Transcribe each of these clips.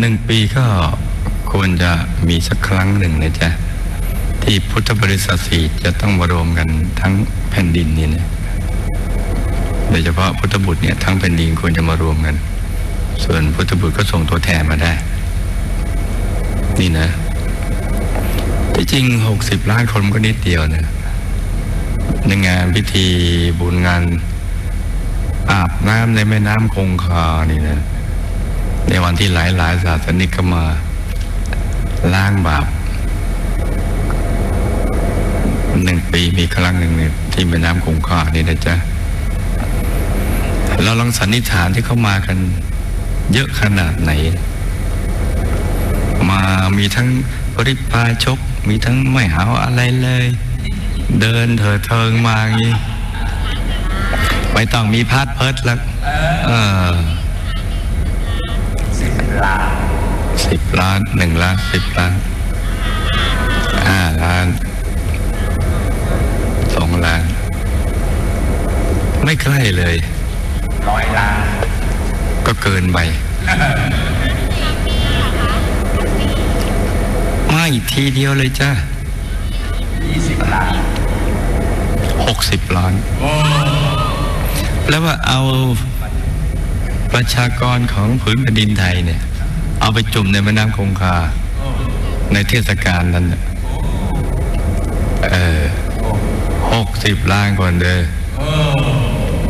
หนึ่งปีก็ควรจะมีสักครั้งหนึ่งนะจ๊ะ ที่พุทธบริษัทสี่จะต้องมารวมกันทั้งแผ่นดินนี่นะโดยเฉพาะพุทธบุตรเนี่ยทั้งแผ่นดินควรจะมารวมกัน ส่วนพุทธบุตรก็ส่งตัวแทนมาได้ นี่นะที่จริงหกสิบล้านคนก็นิดเดียวนะในงานพิธีบุญงานอาบน้ำในแม่น้ำคงคานี่นะ ในวันที่หลายหลายศาสนิกก็มาล้างบาปหนึ่งปีมีครั้งหนึ่งที่แม่น้ำคงคานี่นะจ๊ะเราลองสันนิษฐานที่เขามากัน เยอะขนาดไหน มามีทั้งปริพาชก มีทั้งไม่หาวอะไรเลย เดินเถิดเทิงมาอย่างนี้ไม่ต้องมีพาดเพิดแล้วเออ สิบล้านหนึ่งล้านสิบล้านห้าล้านสองล้าน ไม่ใกล้เลยร้อยล้าน ก็เกินไปไม่ทีเดียวเลยจ้ายี่สิบล้านหกสิบล้านแล้วว่าเอาประชากรของผืนแผ่นดินไทยเนี่ย เอาไปจุ่มในแม่น้ำคงคา ในเทศกาลนั้นน่ะเออหกสิบล้านคนเด้อ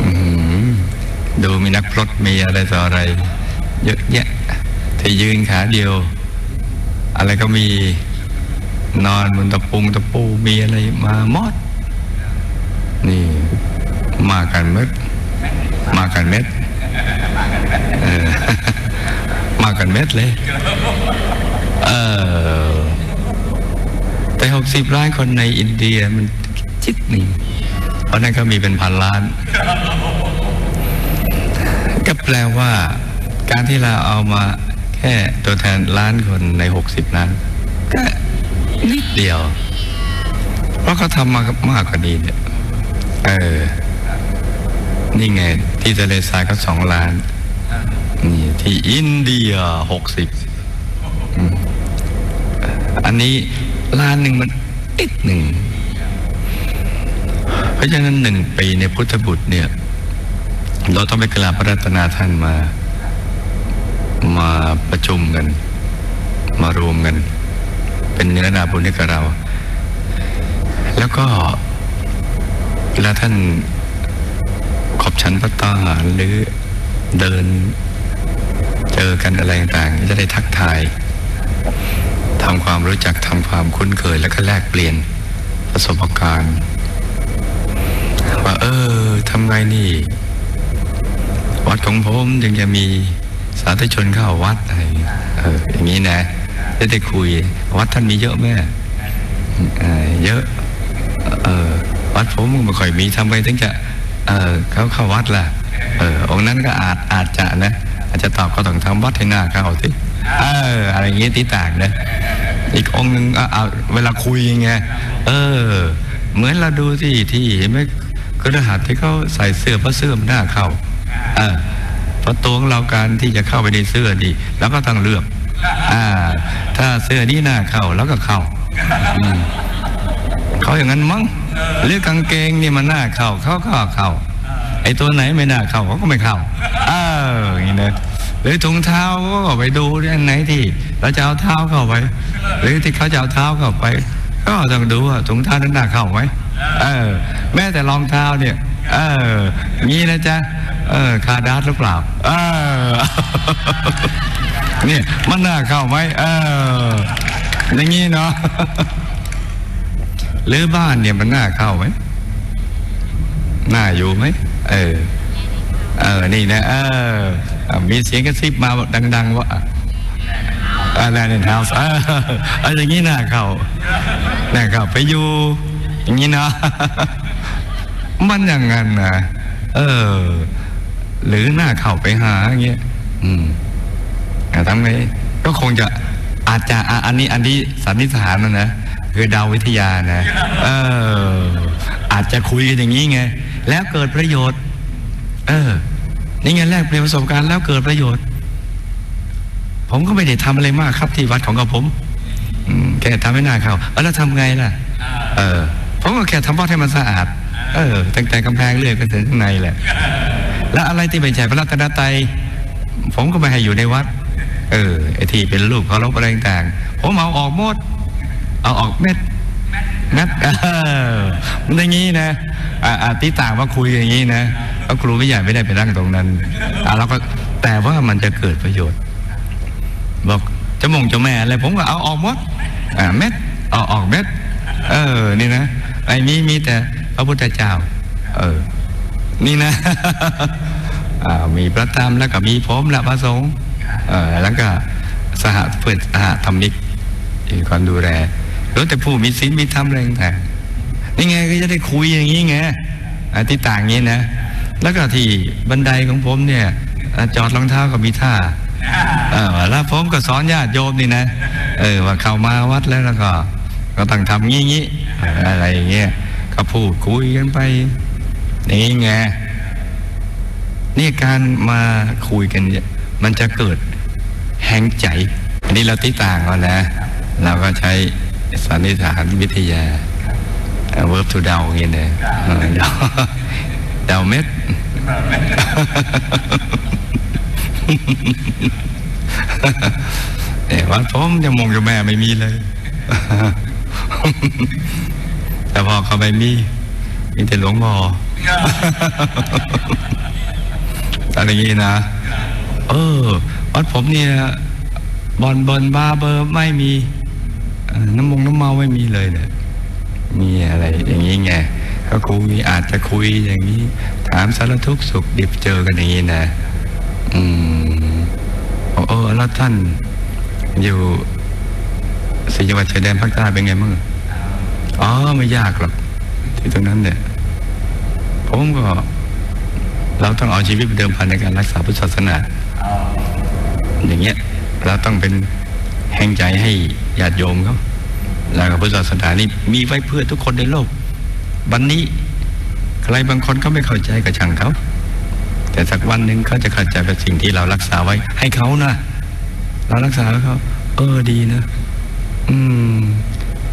อื้อหือดูมีนักพรตมีอะไรต่ออะไร เยอะแยะที่ยืนขาเดียว อะไรก็มีนอนบนตะปุงตะปูมีอะไรมาหมดนี่มากันเม็ดมากันเม็ดเออมา กันเม็ดเลย เออ แต่หกสิบล้านคนในอินเดียมันจิตหนึ่งเพราะนั้นก็มีเป็นพันล้าน ก็แปลว่าการที่เราเอามาแค่ตัวแทนล้านคนในหกสิบล้นก็นิดเดียว เพราะเขาทำมามากกว่านี้เนี่ย เออ นี่ไง ที่ทะเลทรายก็สองล้าน นี่ที่อินเดียหกสิบอันนี้ล้านหนึ่งมันติดหนึ่ง เพราะฉะนั้นหนึ่งปีในพุทธบุตรเนี่ย เราต้องไปกราบพระรัตนาท่านมา มาประชุมกัน มารวมกัน เป็นเนื้อนาบุญให้กับเรา แล้วก็เวลาท่านขอบฉันพระตาหารหรือเดิน เจอกันอะไรต่างๆจะได้ทักทายทำความรู้จักทำความคุ้นเคยแล้วก็แลกเปลี่ยนประสบการณ์ว่าเออทำไงนี่ วัดของผมยังจะมีสาธุชนเข้าวัดอะไรเอออย่างนี้นะจะได้คุย วัดท่านมีเยอะไหมเออเยอะ เออวัดผมไม่ค่อยมีทำไมถึงจะ เออเขาเข้าวัดล่ะ เออองนั้นก็อาจอาจจะนะ อาจจะตอบก็ต้องทำวัดให้หน้าเขาสิเอออะไรอย่างเงี้ยที่ต่างนะอีกองหนึ่งเอาเอเวลาคุยยังไงเออ เหมือนเราดูที่ที่เห็นไหมกระหัสที่เขาใส่เสื้อพระเสื้อมนหน้าเข้าเออเพระตัวของเราการที่จะเข้าไปในเสื้อดีแล้วก็ต้องเลือก อ่า ถ้าเสื้อนี้หน้าเข้าแล้วก็เข้าเขาอย่างนั้นมั้งหรือกางเกงนี่มันหน้าเข้าเขาก็เข้า ไอ้ตัวไหนไม่น่าเข้าเขาก็ไม่เข้าเอออย่างนี้นะหรือถุงเท้าก็ไปดูเรื่องไหนที่เราจะเอาเท้าเข้าไป หรือที่เขาจะเอาเท้าเข้าไป ก็ต้องดูว่าถุงเท้านั้นน่าเข้าไหมเออ แม้แต่รองเท้าเนี่ย เอองี้นะจ๊ะเออคาดาสหรือเปล่า เออเนี่ยมันน่าเข้าไหมเอออย่างงี้เนาะหรือบ้านเนี่ยมันน่าเข้าไหม น่าอยู่ไหมเออ เออ นี่นะ เออ มีเสียงกระซิบมาดัง ๆ ว่าอะไรเนี่ยเฮาส์เออเออย่างนี้น่าเข้าน่าเข้าไปอยู่ อย่างนี้เนาะมันอย่างนั้นนะเออ หรือหน้าเข้าไปหาอย่างเงี้ย อืมอ่ทำไงก็คงจะอาจจะอะอันนี้อันนี้สันนิษฐานนะนะคือดาววิทยานะ เออ อาจจะคุยกันอย่างนี้ไง แล้วเกิดประโยชน์ เออนี่ไงแลกเปลี่ยนประสบการณ์แล้วเกิดประโยชน์ ผมก็ไม่ได้ทำอะไรมากครับที่วัดของกับผมแค่ทำให้หน้าเขาเออแล้วทำไงล่ะ เออผมก็แค่ทำวัดให้มันสะอาด เออตั้งแต่กำแพงเรื่อยไปถึงข้างในแหละ แล้วอะไรที่ไม่ใช่พระรัตนตรัยผมก็ไม่ให้อยู่ในวัด เออไอ้ที่เป็นรูปเคารพอะไรต่างผมเอาออกหมด เอาออกเม็ด เม็ดเออมันอย่างนี้นะอ่าอ่าที่ต่างว่าคุยอย่างนี้นะเพระครูไม่ใหญ่ไม่ได้ไปนั่งตรงนั้นอ่าเราก็แต่ว่ามันจะเกิดประโยชน์ บอกจะมงจะแม่อะไรผมก็เอาออกหมดอ่าเม็ดเอาออกเม็ดเออ นี่นะไอ้มีมีแต่พระพุทธเจ้า เออ นี่นะอ่ามีพระธรรมแล้วก็มีผมและพระสงฆ์เออแล้วก็สหเพื่อนสหธรรมิกที่คนดูแล รู้แต่ผู้มีศีลมีธรรมอะไรต่างนี่ไงก็จะได้คุยอย่างนี้ไงที่ต่างอย่างนี้นะ แล้วก็ที่บันไดของผมเนี่ยจอดรองเท้าก็มีท่าแล้วผมก็สอนญาติโยมนี่นะ เออว่าเข้ามาวัดแล้วแล้วก็ ก็ต้องทำงี้งี้อะไรอย่างเงี้ยก็พูดคุยกันไปนี่ไงนี่การมาคุยกันเนี่ยมันจะเกิดแหงใจ อันนี้เราที่ต่างกันนะ เราก็ใช้ สันนิษฐานวิทยาเวิร์บทูเดาอย่างเงี้ยนะเออเดาเดาเม็ดแต่วัดผมยังมงจะแม่ไม่มีเลยแต่พอเขาไม่มี มีแต่หลวงพ่ออะไรอย่างนี้นะ เออวัดผมเนี่ยบอลบอลบาร์เบอร์ไม่มีเอ่อ น้ำมงน้ำเมาไม่มีเลยเนี่ยมีอะไรอย่างนี้ไงก็คุยอาจจะคุยอย่างนี้ ถามสารทุกข์สุขดิบเจอกันอย่างนี้นะ อืมบอกเออแล้วท่านอยู่สี่จังหวัดชายแดนภาคใต้เป็นไงบ้างอ๋อไม่ยากหรอกที่ตรงนั้นเนี่ย ผมก็ เราต้องเอาชีวิตเป็นเดิมพันในการรักษาพุทธศาสนา อย่างเงี้ย เราต้องเป็น แห่งใจให้ญาติโยมเขาแล้วก็พุทธศาสนานี่มีไว้เพื่อทุกคนในโลก วันนี้ใครบางคนเขาไม่เข้าใจกับช่างเขา แต่สักวันหนึ่งเขาจะเข้าใจกับสิ่งที่เรารักษาไว้ ให้เขานะเรารักษาแล้วเขาเออดีนะ อืม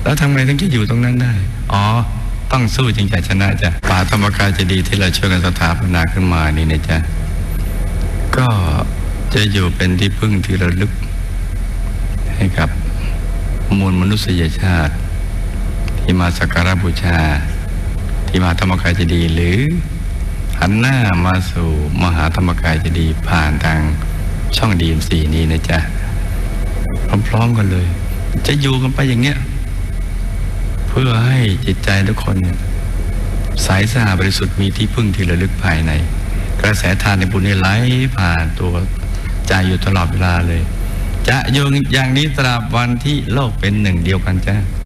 แล้วทำไงถึงจะอยู่ตรงนั้นได้ อ๋อ ต้องสู้จึงจะชนะจ้ะป่าธรรมกายจะดีที่เราช่วยกันสถาปนาขึ้นมานี่นะจ๊ะก็จะอยู่เป็นที่พึ่งที่ระลึก ให้กับมวลมนุษยชาติ ที่มาสักการะบูชา ที่มาธรรมกายเจะดีย์หรือหันหน้ามาสู่มหาธรรมกายเจะดีย์ผ่านทางช่องดีมสีนี้นะจ๊ะพร้อมๆกันเลย จะอยู่กันไปอย่างเงี้ยเพื่อให้จิตใจทุกคนเนี่ยสะอาดบริสุทธิ์มีที่พึ่งที่ระลึกภายใน กระแสทานในบุญเนี่ยไหลผ่านตัวใจอยู่ตลอดเวลาเลย จะอยู่อย่างนี้ตราบวันที่โลกเป็นหนึ่งเดียวกันจ้า